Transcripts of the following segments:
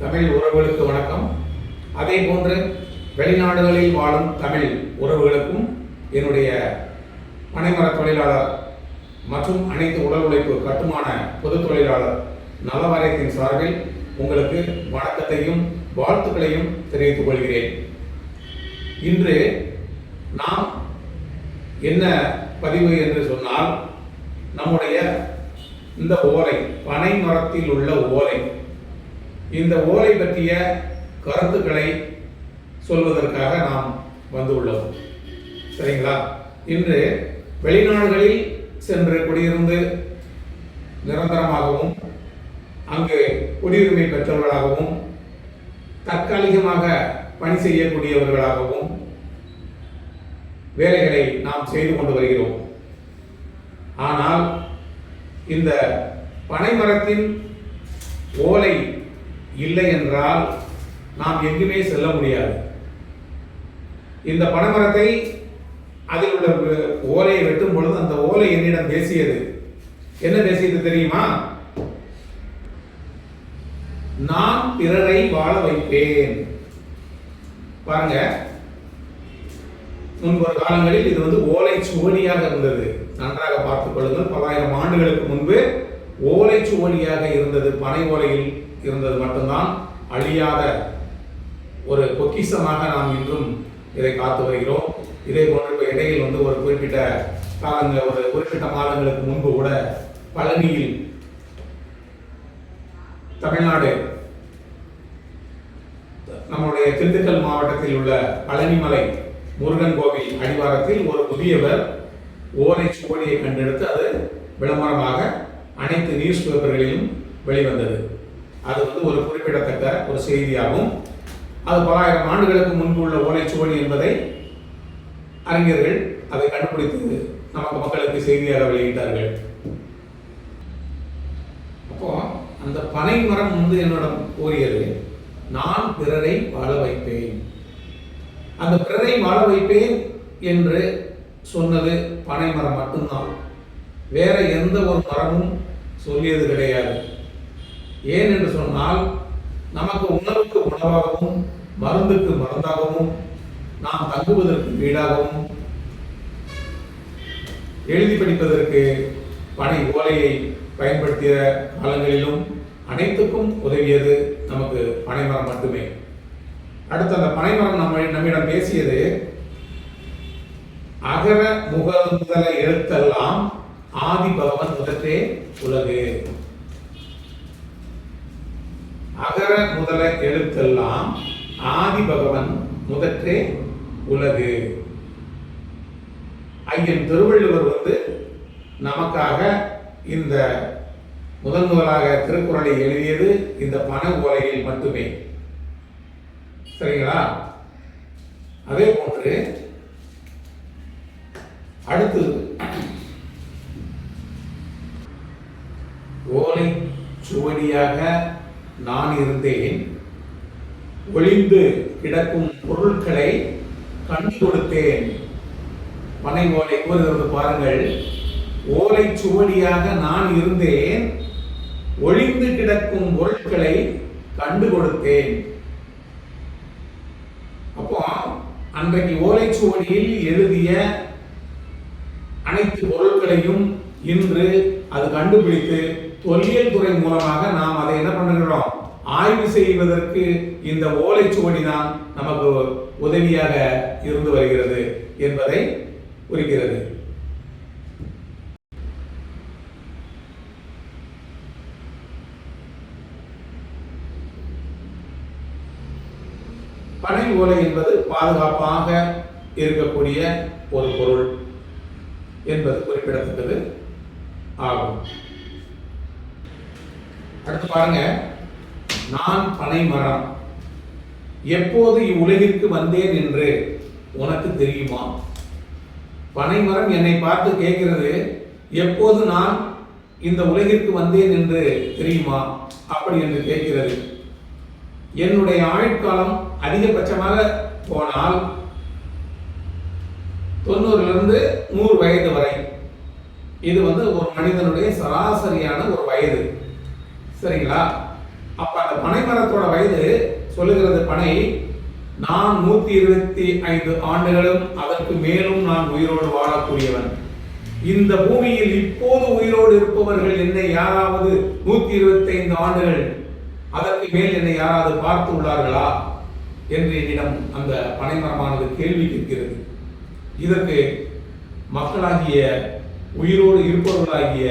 தமிழ் உறவுகளுக்கு வணக்கம். அதே போன்று வெளிநாடுகளில் வாழும் தமிழ் உறவுகளுக்கும் என்னுடைய பனைமர தொழிலாளர் மற்றும் அனைத்து உடல் உழைப்பு கட்டுமான பொது தொழிலாளர் நல வாரியத்தின் சார்பில் உங்களுக்கு வணக்கத்தையும் வாழ்த்துக்களையும் தெரிவித்துக் கொள்கிறேன். இன்று நாம் என்ன பதிவு என்று சொன்னால் நம்முடைய இந்த ஓலை பனை மரத்தில் உள்ள ஓலை இந்த ஓலை பற்றிய கருத்துக்களை சொல்வதற்காக நாம் வந்துள்ளோம். சரிங்களா? இன்று வெளிநாடுகளில் சென்று குடியிருந்து நிரந்தரமாகவும் அங்கு குடியுரிமை பெற்றவர்களாகவும் தற்காலிகமாக பணி செய்யக்கூடியவர்களாகவும் வேலைகளை நாம் செய்து கொண்டு வருகிறோம். ஆனால் இந்த பனைமரத்தின் ஓலை இல்லை என்றால் நாம் எங்குமே செல்ல முடியாது. இந்த பனைமரத்தை அதில் உள்ள ஓலையை வெட்டும் பொழுது அந்த ஓலை என்னிடம் பேசியது. என்ன பேசியது தெரியுமா? நான் பிறரை வாழ வைப்பேன். பாருங்க. முன்பொரு காலங்களில் இது வந்து ஓலை சுவடியாக இருந்தது. நன்றாக பார்த்துக் கொள்ளுங்கள். பல்லாயிரம் ஆண்டுகளுக்கு முன்பு ஓலை இருந்தது பனை ஓலையில் இருந்தது மட்டும்தான். அழியாத ஒரு பொக்கிசமாக நாம் இன்றும் இதை காத்து வருகிறோம். இதே போன்ற இப்போ இடையில் வந்து ஒரு குறிப்பிட்ட காலங்கள் ஒரு குறிப்பிட்ட மாதங்களுக்கு முன்பு கூட பழனியில் தமிழ்நாடு நம்முடைய திண்டுக்கல் மாவட்டத்தில் உள்ள பழனிமலை முருகன் கோவில் அடிவாரத்தில் ஒரு புதியவர் ஓலை சுவடியை கண்டெடுத்து அது விளம்பரமாக அனைத்து நியூஸ் பேப்பர்களிலும் வெளிவந்தது. அது வந்து ஒரு குறிப்பிடத்தக்க ஒரு செய்தியாகும். அது பலாயிரம் ஆண்டுகளுக்கு முன்பு உள்ள ஓலைச்சுவடி என்பதை அறிஞர்கள் அதை கண்டுபிடித்து நமக்கு மக்களுக்கு செய்தியாக வெளியிட்டார்கள். அப்போ அந்த பனை மரம் வந்து என்னிடம் கூறியது நான் பிறரை வாழ வைப்பேன். அந்த பிறரை வாழ வைப்பேன் என்று சொன்னது பனை மரம் மட்டும்தான். வேற எந்த ஒரு மரமும் சொல்லியது கிடையாது. ஏன் என்று சொன்னால் நமக்கு உணவுக்கு உணவாகவும் மருந்துக்கு மருந்தாகவும் நாம் தங்குவதற்கு வீடாகவும் எழுதி படிப்பதற்கு பனை ஓலையை பயன்படுத்திய காலங்களிலும் அனைத்துக்கும் உதவியது நமக்கு பனைமரம் மட்டுமே. அடுத்து அந்த பனைமரம் நம்ம நம்மிடம் பேசியது அகர முக முதல எழுத்தெல்லாம் ஆதி பகவன் முதற்றே உலகு. அகர முதல எழுத்தெல்லாம் ஆதி பகவன் முதற்றே உலகு. ஐயன் திருவள்ளுவர் வந்து நமக்காக இந்த முதன் முதலாக திருக்குறளை எழுதியது இந்த பண ஓலையில் மட்டுமே. சரிங்களா? அதே போன்று அடுத்து ஓலை சுவடியாக நான் இருந்தேன். ஒளிந்து கிடக்கும் பொருட்களை கண்டு கொடுத்தேன். பனை ஓலை கூறுகிறது பாருங்கள். ஓலை சுவடியாக நான் இருந்தேன். ஒளிந்து கிடக்கும் பொருட்களை கண்டு கொடுத்தேன். அப்போ அன்றைக்கு ஓலைச்சுவடியில் எழுதிய அனைத்து பொருட்களையும் இன்று அது கண்டுபிடித்து தொல்லியல் துறை மூலமாக நாம் அதை என்ன பண்ணுகிறோம்? ஆய்வு செய்வதற்கு இந்த ஓலைச்சுவடி தான் நமக்கு உதவியாக இருந்து வருகிறது என்பதை குறிக்கிறது பனை ஓலை என்பது பாதுகாப்பாக இருக்கக்கூடிய ஒரு பொருள் என்பது குறிப்பிடத்தக்கது ஆகும். அடுத்து பாருங்க. நான் பனை மரம் எப்போது இவ்வுலகிற்கு வந்தேன் என்று உனக்கு தெரியுமா? பனை மரம் என்னை பார்த்து கேட்கிறது எப்போது நான் இந்த உலகிற்கு வந்தேன் என்று தெரியுமா? அப்படி என்று கேட்கிறது. என்னுடைய ஆயுட்காலம் அதிகபட்சமாக போனால் தொண்ணூறிலிருந்து நூறு வயது வரை. இது வந்து ஒரு மனிதனுடைய சராசரியான ஒரு வயது. சரிங்களா? அப்ப அந்த பனைமரத்தோட வயது சொல்லுகிறது பனை நான் நூத்தி இருபத்தி ஐந்து ஆண்டுகளும் அதற்கு மேலும் நான் உயிரோடு வாழக்கூடியவன். இந்த பூமியில் இப்போது உயிரோடு இருப்பவர்கள் என்னை யாராவது நூத்தி இருபத்தி ஐந்து ஆண்டுகள் அதற்கு மேல் என்னை யாராவது பார்த்து உள்ளார்களா? என்று என்னிடம் அந்த பனைமரமானது கேள்வி கேட்கிறது. இதற்கு மக்களாகிய உயிரோடு இருப்பவர்களாகிய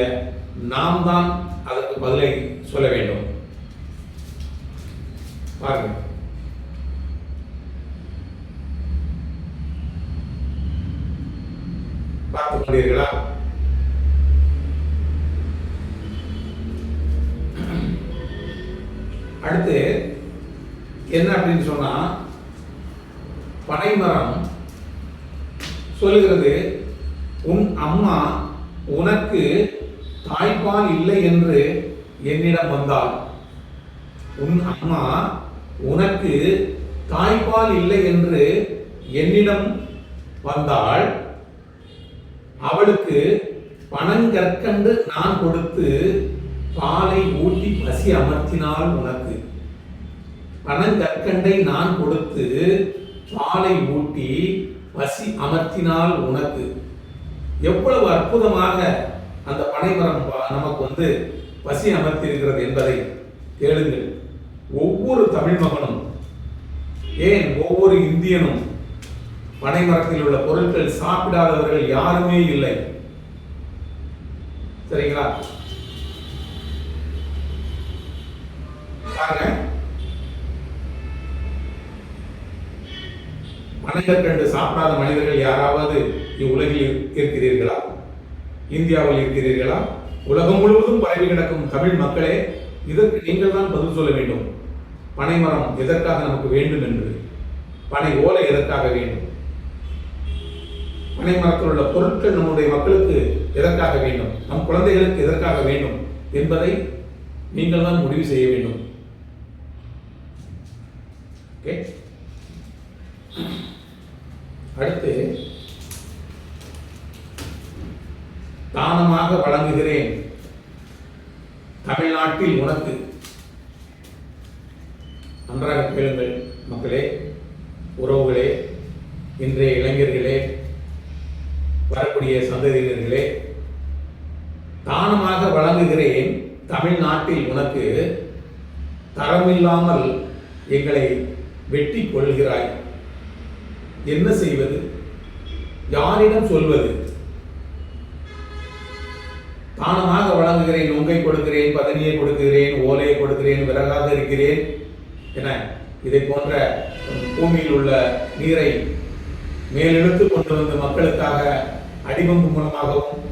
நாம் தான் அதற்கு பதிலை சொல்ல வேண்டும். பாருங்கள். பார்த்து கொண்டீர்களா? அடுத்து என்ன அப்படின்னு சொன்னா பனைமரம் சொல்லுகிறது உன் அம்மா உனக்கு தாய்ப்பால் இல்லை என்று என்னிடம் வந்தாள் உன் அம்மா உனக்கு தாய்ப்பால் இல்லை என்று என்னிடம் வந்தாள் அவளுக்கு பணங்கற்கண்டு நான் கொடுத்து பாலை ஊட்டி பசி அமர்த்தினால் உனக்கு. பணங்கற்கண்டை நான் கொடுத்து பாலை ஊட்டி பசி அமர்த்தினால் உனக்கு. எவ்வளவு அற்புதமாக அந்த பனைமரம் ப- நமக்கு வந்து பசி அமர்த்தியிருக்கிறது என்பதை கேளுங்கள். ஒவ்வொரு தமிழ் மகனும் ஏன் ஒவ்வொரு இந்தியனும் பனைமரத்தில் உள்ள பொருட்கள் சாப்பிடாதவர்கள் யாருமே இல்லை? சரிங்களா? மனிதர் கண்டு சாப்பிடாத மனிதர்கள் யாராவது இவ்வுலகில் இருக்கிறீர்களா? இந்தியாவில் இருக்கிறீர்களா? உலகம் முழுவதும் பரவி கிடக்கும் தமிழ் மக்களே இதற்கு நீங்கள் தான் பதில் சொல்ல வேண்டும். பனைமரம் எதற்காக நமக்கு வேண்டும் என்று? பனை ஓலை எதற்காக வேண்டும்? பனை மரத்தில் உள்ள பொருட்கள் நம்முடைய மக்களுக்கு எதற்காக வேண்டும்? நம் குழந்தைகளுக்கு எதற்காக வேண்டும்? என்பதை நீங்கள் தான் முடிவு செய்ய வேண்டும். ஓகே அடுத்து தானமாக வழங்குகிறேன். தமிழ்நாட்டில் உனக்கு. நன்றாக கேளுங்கள் மக்களே உறவுகளே இன்றைய இளைஞர்களே வரக்கூடிய சந்ததியினர்களே. தானமாக வழங்குகிறேன் தமிழ்நாட்டில் உனக்கு. தரமில்லாமல் எங்களை வெட்டி கொள்கிறாய். என்ன செய்வது? யாரிடம் சொல்வது? தானமாக வழங்குகிறேன் நுங்கை கொடுக்கிறேன் பதனியை கொடுக்கிறேன் ஓலையை கொடுக்கிறேன் விறகாக இருக்கிறேன் என இதை போன்ற பூமியில் உள்ள நீரை மேலெடுத்து கொண்டு வந்து மக்களுக்காக அடிபம்பு மூலமாகவும்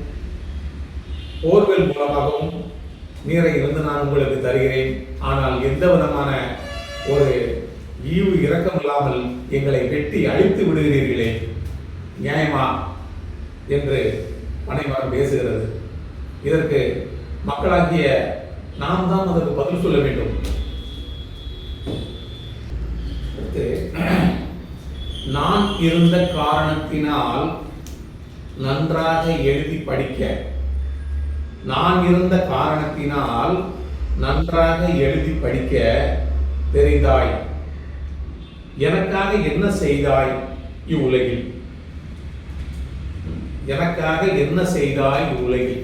போர்வெல் மூலமாகவும் நீரை இருந்து நான் உங்களுக்கு தருகிறேன். ஆனால் எந்த விதமான ஒரு ஈவு இரக்கம் இல்லாமல் எங்களை வெட்டி அழித்து விடுகிறீர்களே நியாயமா? என்று பனைமரம் பேசுகிறது. இதற்கு மக்களாகிய நாம் தான் அதற்கு பதில் சொல்ல வேண்டும். நான் இருந்த காரணத்தினால் நன்றாக எழுதி படிக்க. நான் இருந்த காரணத்தினால் நன்றாக எழுதி படிக்க தெரிந்தாய். எனக்காக என்ன செய்தாய் இவ்வுலகில்? எனக்காக என்ன செய்தாய் இவ்வுலகில்?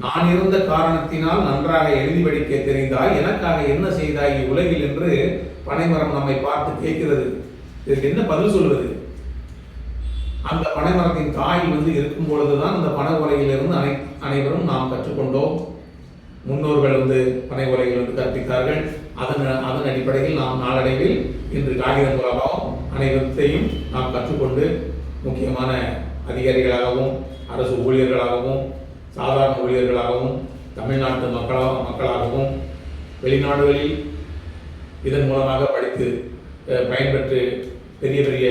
நான் இருந்த காரணத்தினால் நன்றாக எழுதி படிக்க தெரிந்தாய் எனக்காக என்ன செய்தாய் உலகில் என்று பனைமரம் நம்மை பார்த்து கேட்கிறது. இதற்கு என்ன பதில் சொல்வது? அந்த பனைமரத்தின் தாய் வந்து இருக்கும் பொழுதுதான் அந்த பனை உலகிலிருந்து அனை அனைவரும் நாம் கற்றுக்கொண்டோம். முன்னோர்கள் வந்து பனை உலகில் வந்து கற்பித்தார்கள். அதன் அதன் அடிப்படையில் நாம் நாளடைவில் இன்று காகிதம் மூலமாகவும் நாம் கற்றுக்கொண்டு முக்கியமான அதிகாரிகளாகவும் அரசு ஊழியர்களாகவும் சாதாரண ஊழியர்களாகவும் தமிழ்நாட்டு மக்களாக மக்களாகவும் வெளிநாடுகளில் இதன் மூலமாக படித்து பயன்பெற்று பெரிய பெரிய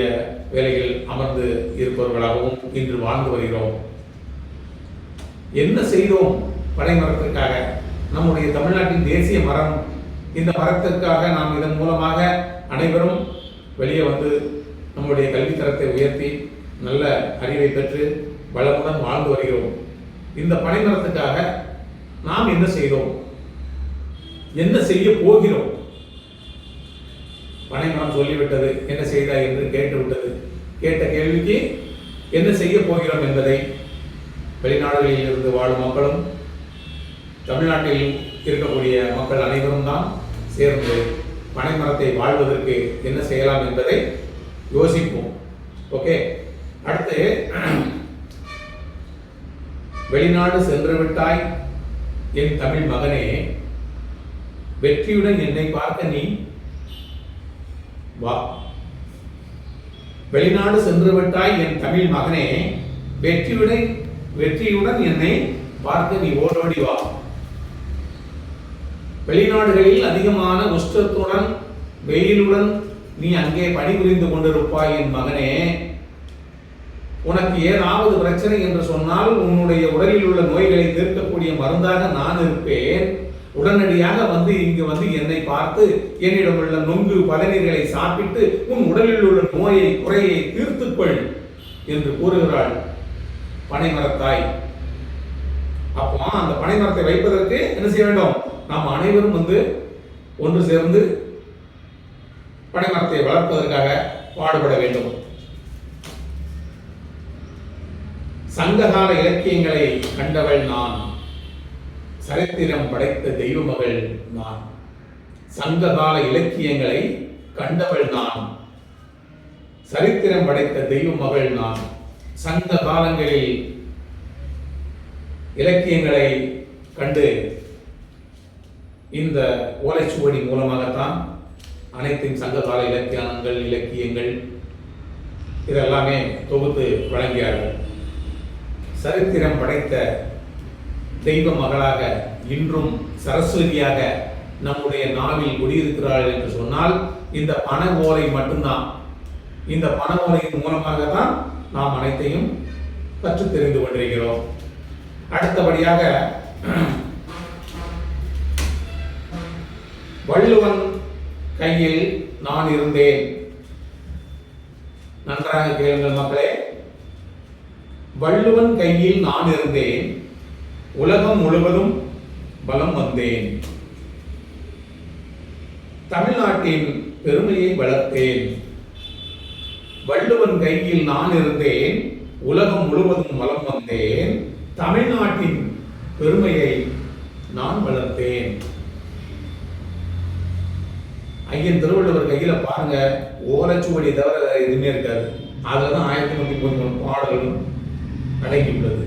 வேலைகள் அமர்ந்து இருப்பவர்களாகவும் இன்று வாழ்ந்து வருகிறோம். என்ன செய்தோம் பனை மரத்திற்காக? நம்முடைய தமிழ்நாட்டின் தேசிய மரம். இந்த மரத்திற்காக நாம் இதன் மூலமாக அனைவரும் வெளியே வந்து நம்முடைய கல்வித்தரத்தை உயர்த்தி நல்ல அறிவை பெற்று வளமுடன் வாழ்ந்து வருகிறோம். இந்த பனைமரத்துக்காக நாம் என்ன செய்தோம்? என்ன செய்ய போகிறோம்? பனைமரம் சொல்லிவிட்டது என்ன செய்தாய் என்று கேட்டுவிட்டது. கேட்ட கேள்விக்கு என்ன செய்ய போகிறோம் என்பதை வெளிநாடுகளில் இருந்து வாழும் மக்களும் தமிழ்நாட்டில் இருக்கக்கூடிய மக்கள் அனைவரும் தான் சேர்ந்து பனைமரத்தை வாழ்வதற்கு என்ன செய்யலாம் என்பதை யோசிப்போம். ஓகே அடுத்து வெளிநாடு சென்று விட்டாய் என் தமிழ் மகனே. வெற்றியுடன் என்னை பார்க்க நீ வா. வெளிநாடு சென்று விட்டாய் என் தமிழ் மகனே. வெற்றியுடன் வெற்றியுடன் என்னை பார்க்க நீ ஓடோடி வா. வெளிநாடுகளில் அதிகமான உஷ்டத்துடன் வெயிலுடன் நீ அங்கே பணிபுரிந்து கொண்டிருப்பாய் என் மகனே. உனக்கு ஏதாவது பிரச்சனை என்று சொன்னால் உன்னுடைய உடலில் உள்ள நோய்களை தீர்க்கக்கூடிய மருந்தாக நான் இருப்பேன். உடனடியாக வந்து இங்கு வந்து என்னை பார்த்து என்னிடம் உள்ள நொங்கு பதநீர்களை சாப்பிட்டு உன் உடலில் உள்ள நோயை குறையை தீர்த்துக்கொள் என்று கூறுகிறாள் பனைமரத்தாய். அப்போ அந்த பனைமரத்தை வைப்பதற்கு என்ன செய்ய வேண்டும்? நாம் அனைவரும் வந்து ஒன்று சேர்ந்து பனைமரத்தை வளர்ப்பதற்காக பாடுபட வேண்டும். சங்ககால இலக்கியங்களை கண்டவள் நான். சரித்திரம் படைத்த தெய்வ மகள் நான். சங்ககால இலக்கியங்களை கண்டவள் நான். சரித்திரம் படைத்த தெய்வ மகள் நான். சங்க காலங்களில் இலக்கியங்களை கண்டு இந்த ஓலைச்சுவடி மூலமாகத்தான் அனைத்தின் சங்ககால இலக்கியானங்கள் இலக்கியங்கள் இதெல்லாமே தொகுத்து வழங்கியார்கள். சரித்திரம் படைத்த தெய்வ மகளாக இன்றும் சரஸ்வதியாக நம்முடைய நாவில் குடியிருக்கிறாள் என்று சொன்னால் இந்த பண ஓலை மட்டும்தான். இந்த பண ஓலையின் மூலமாக தான் நாம் அனைத்தையும் கற்றுத் தெரிந்து கொண்டிருக்கிறோம். அடுத்தபடியாக வள்ளுவன் கையில் நான் இருந்தேன். நன்றாக கேளுங்கள் மக்களே. வள்ளுவன் கையில் நான் இருந்தேன். உலகம் முழுவதும் பலம் வந்தேன். தமிழ்நாட்டின் பெருமையை வளர்த்தேன். வள்ளுவன் கையில் நான் இருந்தேன். உலகம் முழுவதும் வலம் வந்தேன். தமிழ்நாட்டின் பெருமையை நான் வளர்த்தேன். ஐயன் திருவள்ளுவர் கையில பாருங்க ஓலைச்சுவடி தவிர எதுவுமே இருக்காது. அதுல தான் ஆயிரத்தி நூத்தி முப்பத்தி மூணு பாடல்களும் அடங்கியுள்ளது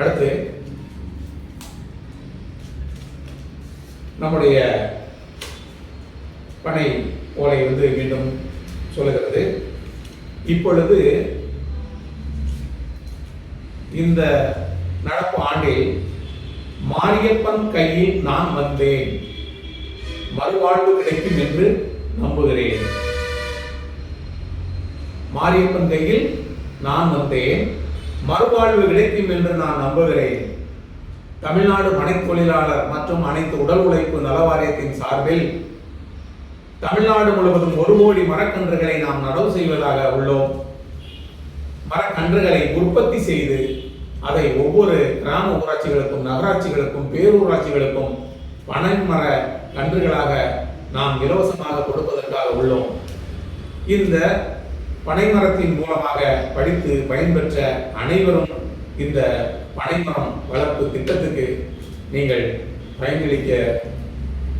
அடுத்து நம்முடைய பனை ஓலை வந்து மீண்டும் சொல்லுகிறது. இப்பொழுது இந்த நடப்பு ஆண்டில் மாரியப்பன் கையில் நான் வந்தேன். மறுவாழ்வு கிடைக்கும் என்று நம்புகிறேன். மாரியப்பன் கையில் நான் வந்தேன். மறுவாழ்வு கிடைக்கும் என்று நான் நம்புகிறேன். தமிழ்நாடு மனைத்தொழிலாளர் மற்றும் அனைத்து உடல் உழைப்பு நலவாரியத்தின் சார்பில் தமிழ்நாடு முழுவதும் ஒரு கோடி மரக்கன்றுகளை நாம் நடவு செய்வதாக உள்ளோம். மரக்கன்றுகளை உற்பத்தி செய்து அதை ஒவ்வொரு கிராம ஊராட்சிகளுக்கும் நகராட்சிகளுக்கும் பேரூராட்சிகளுக்கும் பனைமர கன்றுகளாக நாம் இலவசமாக கொடுப்பதற்காக உள்ளோம். இந்த பனைமரத்தின் மூலமாக படித்து பயன்பெற்ற அனைவரும் இந்த பனைமரம் வளர்ப்பு திட்டத்துக்கு நீங்கள் பயனளிக்க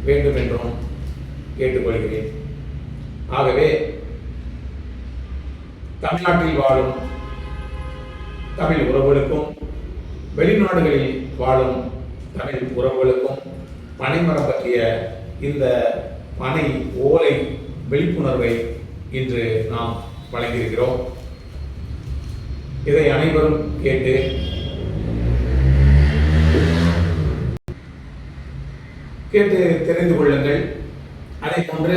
வேண்டும் என்றும் கேட்டுக்கொள்கிறேன். ஆகவே தமிழ்நாட்டில் வாழும் தமிழ் உறவுகளுக்கும் வெளிநாடுகளில் வாழும் தமிழ் உறவுகளுக்கும் பனைமரம் பற்றிய இந்த பனை ஓலை விழிப்புணர்வை இன்று நாம் வழங்கியிருக்கிறோம். இதை அனைவரும் கேட்டு கேட்டு தெரிந்து கொள்ளுங்கள். அதை போன்று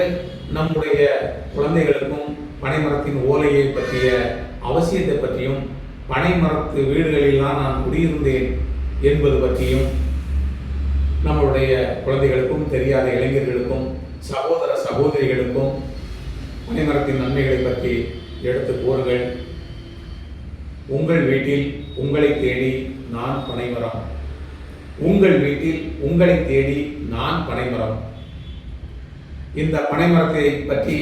நம்முடைய குழந்தைகளுக்கும் பனைமரத்தின் ஓலையை பற்றிய அவசியத்தை பற்றியும் பனைமரத்து வீடுகளில்தான் நான் குடியிருந்தேன் என்பது பற்றியும் நம்மளுடைய குழந்தைகளுக்கும் தெரியாத இளைஞர்களுக்கும் சகோதர சகோதரிகளுக்கும் பனைமரத்தின் நன்மைகளை பற்றி எடுத்து கூறுங்கள். உங்கள் வீட்டில் உங்களை தேடி நான் பனைமரம். உங்கள் வீட்டில் உங்களை தேடி நான் பனைமரம். இந்த பனைமரத்தை பற்றி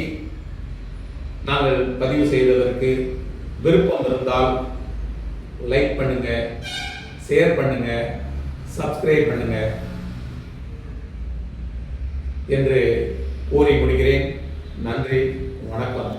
நாங்கள் பதிவு செய்வதற்கு விருப்பம் இருந்தால் லைக் பண்ணுங்க ஷேர் பண்ணுங்க சப்ஸ்கிரைப் பண்ணுங்க என்று கூறி முடிகிறேன் நன்றி வணக்கம்.